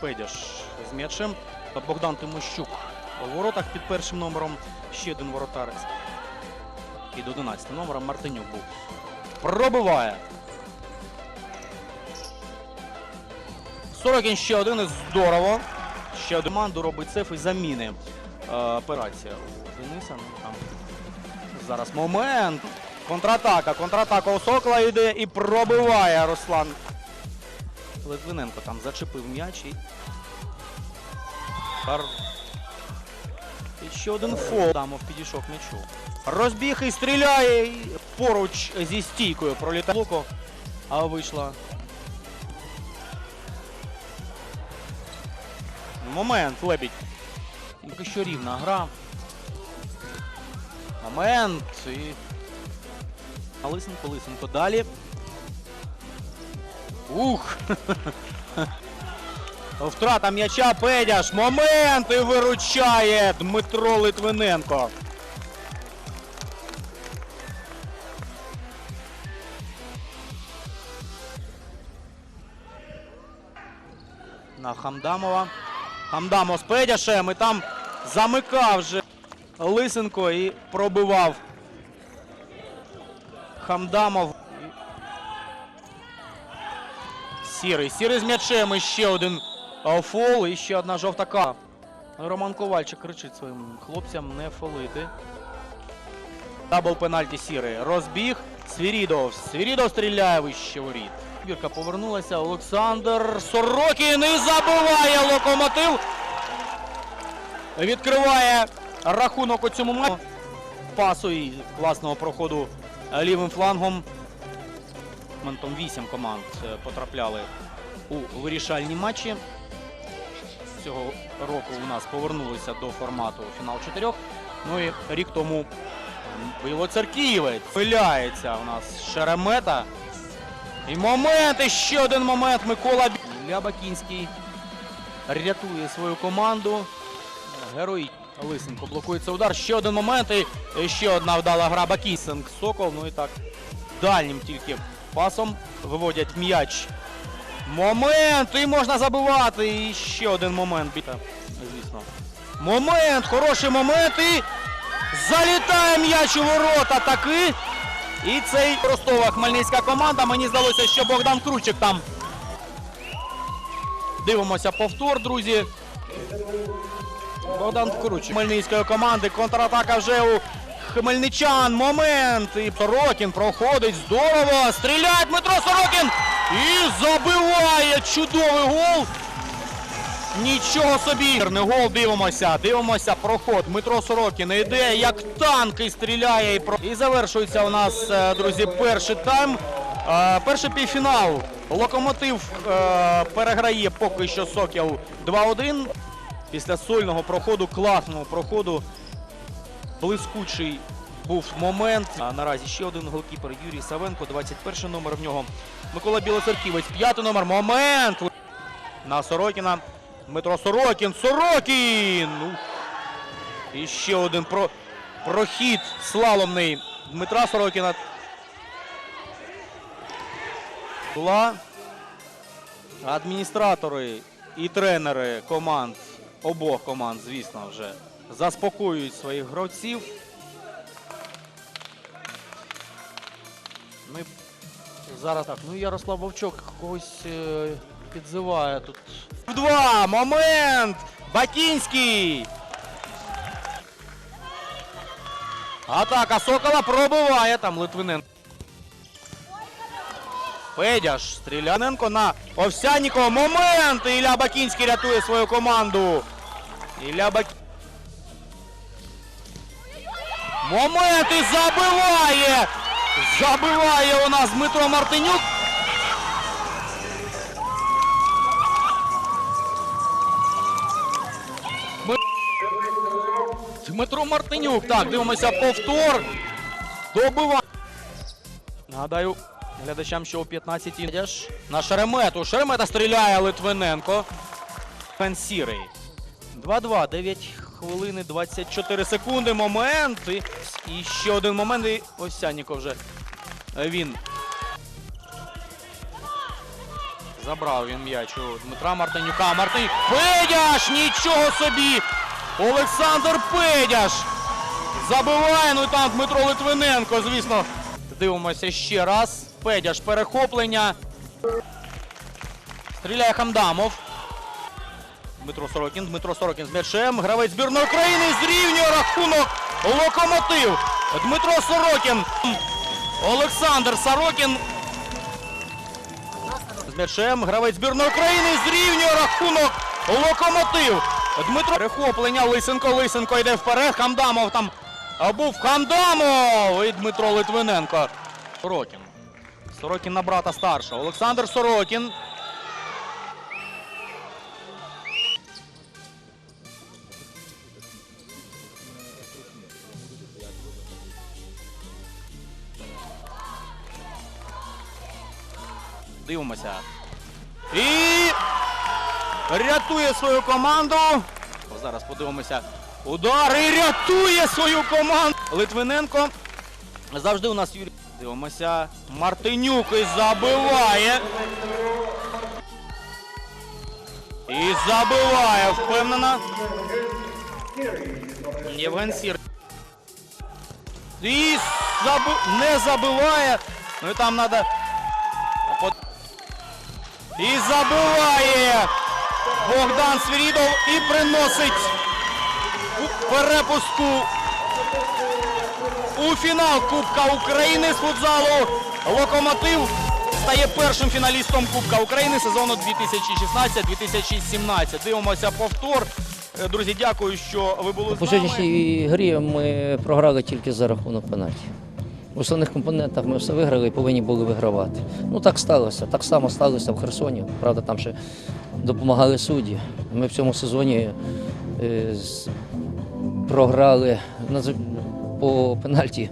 Педяш з м'ячем. Богдан Тимощук у воротах під першим номером. Ще один воротарець. Під 11 номером Мартинюк був. Пробиває. Сорокін ще один і здорово. Ще один команду робить цеф і заміни. Е, операція у Дениса. Ну. Зараз момент. Контратака. Контратака у Сокола йде і пробиває Руслан. Литвиненко там зачепив м'яч і. Хар... І ще один фол. Дамов підійшов м'ячу. Розбіг і стріляє. Поруч зі стійкою пролітає блоку. А вийшла. Момент, Лебідь. Поки що рівна гра. Момент. І... Лисенко, Лисенко далі. Ух! Втрата м'яча Педяш. Момент і виручає Дмитро Литвиненко. На Хамдамова. Хамдамов з Педяшем і там замикав вже Лисенко і пробивав. Хамдамов. Сірий. Сірий з м'ячем і ще один фол і ще одна жовта карта. Роман Ковальчик кричить своїм хлопцям не фолити. Дабл пенальті сірий. Розбіг. Свірідов. Свірідов стріляє вище воріт. Вірка повернулася. Олександр Сорокін і забиває локомотив. Відкриває рахунок у цьому матчі. Пасу і класного проходу лівим флангом. Моментом 8 команд е, потрапляли у вирішальні матчі. Цього року у нас повернулися до формату фінал 4. Ну і рік тому Білоцерківець. Пиляється у нас Шеремета. І момент, і ще один момент. Микола Ілля рятує свою команду. Герой Лисенко блокується удар. Ще один момент. І ще одна вдала гра Бакінсенк Сокол. Ну і так. Дальнім тільки пасом виводять м'яч. Момент! І можна забивати. І ще один момент. Звісно. Момент! Хороший момент. І залітає м'яч у ворота таки. І цей Ростова хмельницька команда. Мені здалося, що Богдан Кручик там. Дивимося повтор, друзі. Богдан Кручик хмельницької команди. Контратака вже у хмельничан. Момент. І Сорокін проходить здорово. Стріляє Дмитро Сорокін. І забиває чудовий гол. Нічого собі. Не гол дивимося. Дивимося проход. Дмитро Сорокін йде, як танк і стріляє. І, про... і завершується у нас, е, друзі, перший тайм. Е, Перший півфінал. Локомотив е, переграє поки що Сокіл 2-1. Після сольного проходу, класного проходу. Блискучий був момент. А наразі ще один голкіпер Юрій Савенко, 21 номер в нього. Микола Білоцерківець, п'ятий номер. Момент! На Сорокіна. Дмитро Сорокін. Сорокін! І ще один про... прохід слаломний Дмитра Сорокіна. Була адміністратори і тренери команд, обох команд, звісно, вже заспокоюють своїх гравців. Ми зараз так. Ну Ярослав Вовчок когось е, підзиває тут. Два! Момент! Бакінський! Атака Сокола пробиває там Литвиненко. Федяш Стріляненко на Овсянікова. Момент! Ілля Бакінський рятує свою команду. Ілля Бак... Момент і забиває! Забиває у нас Дмитро Мартинюк. Дмитро Мартинюк. Так, дивимося повтор. Добиває. Нагадаю глядачам, що о 15-й на Шеремету. Шеремета стріляє Литвиненко. Фен Сірий. 2-2, 9 хвилини 24 секунди. Момент. І, і ще один момент. І Осяніко вже. Він Забрав він м'яч у Дмитра Мартинюка. Мартинюк. Педяш! Нічого собі! Олександр Педяш! Забиває, ну і там Дмитро Литвиненко, звісно. Дивимося ще раз. Педяш перехоплення. Стріляє Хамдамов. Дмитро Сорокін. Дмитро Сорокін з м'ячем. Гравець збірної України зрівнює рахунок. Локомотив. Дмитро Сорокін. Олександр Сорокін. З м'ячем. Гравець збірної України зрівнює рахунок. Локомотив. Дмитро перехоплення. Лисенко. Лисенко йде вперед. Хамдамов там був Хамдамов. І Дмитро Литвиненко. Сорокін. Сорокін на брата старшого. Олександр Сорокін. Дивимося. І рятує свою команду. Зараз подивимося. Удар і рятує свою команду. Литвиненко. Завжди у нас Юрій. Дивимося. Мартинюк і забиває. І забиває. Впевнена. Євген Сір. І заби... не забиває. Ну і там треба. І забиває Богдан Свірідов і приносить перепуску у фінал Кубка України з футзалу. Локомотив стає першим фіналістом Кубка України сезону 2016-2017. Дивимося повтор. Е, Друзі, дякую, що ви були По з нами. сьогоднішній грі ми програли тільки за рахунок пенальті. В основних компонентах ми все виграли і повинні були вигравати. Ну так сталося. Так само сталося в Херсоні. Правда, там ще допомагали судді. Ми в цьому сезоні е, програли по пенальті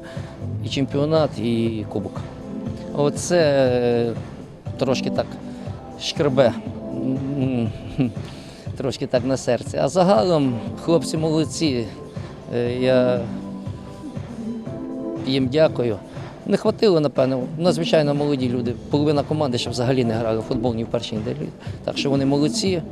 і чемпіонат, і кубок. Оце е, трошки так шкребе. Трошки так на серці. А загалом хлопці молодці. Е, Я їм дякую. Не хватило, напевно. Надзвичайно молоді люди. Половина команди ще взагалі не грали в футбол ні в першій ні. Так що вони молодці.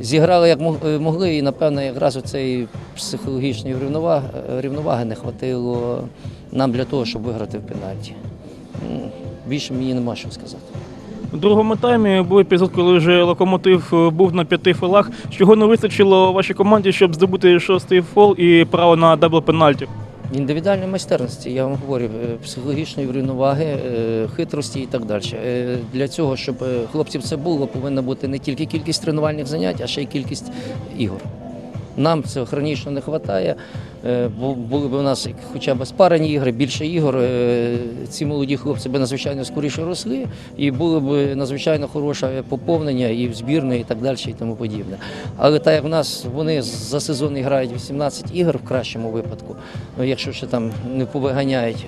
Зіграли як е, могли, і напевно якраз оцеї психологічної рівноваги, рівноваги не хватило нам для того, щоб виграти в пенальті. Ну, Більше мені нема що сказати. У другому таймі був епізод, коли вже локомотив е, був на п'яти фолах. Чого не вистачило вашій команді, щоб здобути шостий фол і право на дабл пенальті? Індивідуальної майстерності, я вам говорю, е, психологічної рівноваги, е, хитрості і так далі. Е, Для цього, щоб хлопців це було, повинна бути не тільки кількість тренувальних занять, а ще й кількість ігор. Нам цього хронічно не вистачає. Бо були б у нас хоча б спарені ігри, більше ігор. е, Ці молоді хлопці б надзвичайно скоріше росли, і було б надзвичайно хороше поповнення і в збірної, і так далі, і тому подібне. Але так як в нас вони за сезон грають 18 ігор в кращому випадку, ну, якщо ще там не повиганяють.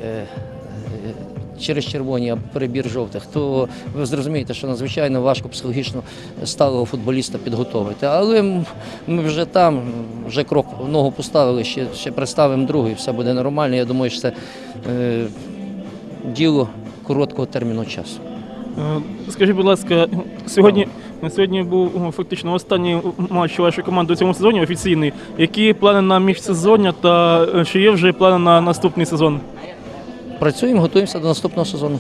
Е, е, Через червоні або перебір жовтих, то ви зрозумієте, що надзвичайно важко психологічно сталого футболіста підготовити. Але ми вже там, вже крок в ногу поставили, ще, ще представимо другий, все буде нормально. Я думаю, що це е, діло короткого терміну часу. Е, Скажіть, будь ласка, сьогодні, сьогодні був е, фактично останній матч вашої команди у цьому сезоні офіційний. Які плани на міжсезоння та е, чи є вже плани на наступний сезон? Працюємо, готуємося до наступного сезону.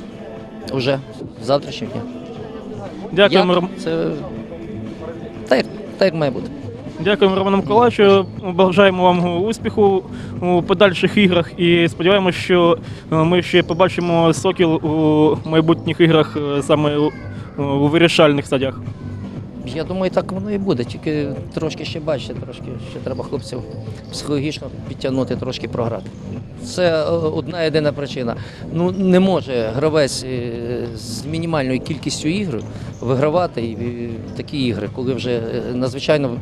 Уже з завтрашнього дня. Дякуємо, Як? Ром- Це так, як- так, як має бути. дякуємо Роману Миколаївичу. Бажаємо вам успіху у подальших іграх і сподіваємося, що е, ми ще побачимо сокіл у майбутніх іграх е, саме у, у вирішальних стадіях. Я думаю, так воно і буде. Тільки трошки ще бачите, трошки ще треба хлопців психологічно підтягнути, трошки програти. Це е, одна єдина причина. Ну не може гравець е, з мінімальною кількістю ігр вигравати е, такі ігри, коли вже надзвичайно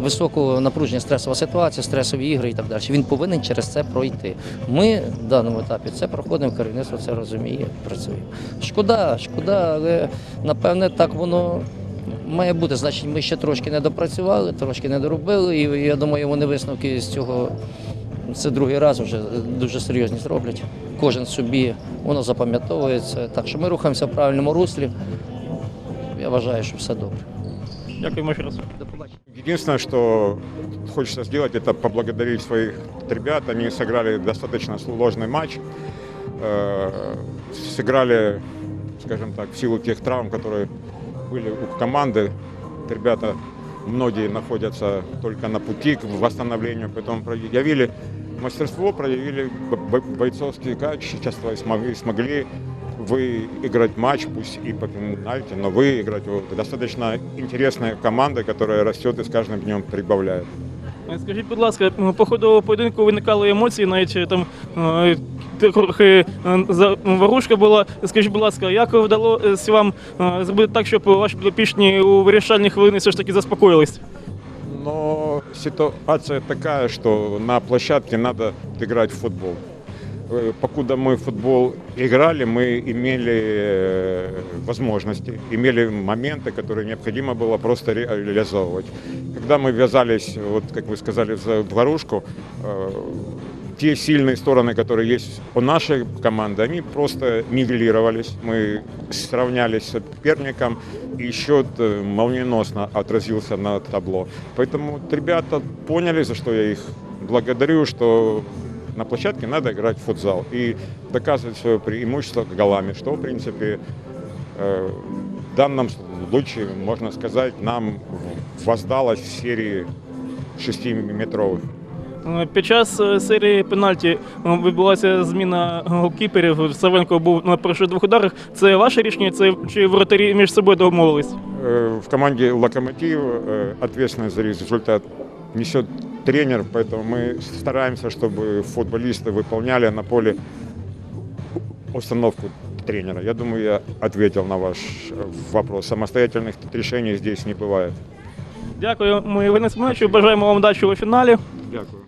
високого напруження стресова ситуація, стресові ігри і так далі. Він повинен через це пройти. Ми в даному етапі це проходимо, керівництво це розуміє, працюємо. Шкода, шкода, але напевне так воно має бути. Значить, ми ще трошки не допрацювали, трошки не доробили, і я думаю, вони висновки з цього. Це другий раз вже дуже серйозні зроблять. Кожен собі воно запам'ятовується. Так що ми рухаємося в правильному руслі. вважаю, що все добре. Дякуємо ще раз. До побачення. Единственное, что хочется сделать, это поблагодарить своих ребят. Они сыграли достаточно сложный матч. Э, Сыграли, скажем так, в силу тех травм, которые были у команды. Ребята, многие находятся только на пути к восстановлению, поэтому проявили мастерство, проявили бо- бо- бойцовские качества и смогли, смогли выиграть матч, пусть и по пенальти, но выиграть. Вот, достаточно интересная команда, которая растет и с каждым днем прибавляет. Е, Скажіть, будь ласка, м, по ходу поєдинку виникали емоції, навіть е, там е, трохи е, за- ворушка була. Скажіть, будь ласка, як вдалося вам е, зробити так, щоб ваші підопічні у вирішальні хвилини все ж таки заспокоїлись? Но ситуация такая, что на площадке надо играть в футбол. Э, Покуда мы в футбол играли, мы имели э, возможности, имели моменты, которые необходимо было просто ре- реализовывать. Когда мы ввязались, вот как вы сказали, в дворушку, э, те сильные стороны, которые есть у нашей команды, они просто нивелировались. Мы сравнялись с соперником, и счет э, молниеносно отразился на табло. Поэтому ребята поняли, за что я их благодарю, что на площадке надо играть в футзал и доказывать свое преимущество голами, что, в принципе, э, в данном случае, можно сказать, нам воздалось в серии шестиметровых. Е, Під час е, серії пенальті е, відбулася зміна голкіперів. Савенко був на перших двох ударах. Це ваше рішення? Це чи воротарі між собою домовились? Э, В команде «Локомотив» э, ответственность за результат несет тренер, поэтому мы стараемся, чтобы футболисты выполняли на поле установку тренера. Я думаю, я ответил на ваш э, вопрос. Самостоятельных решений здесь не бывает. Дякую, ми винес матчу. Бажаємо вам удачі у фіналі. Дякую.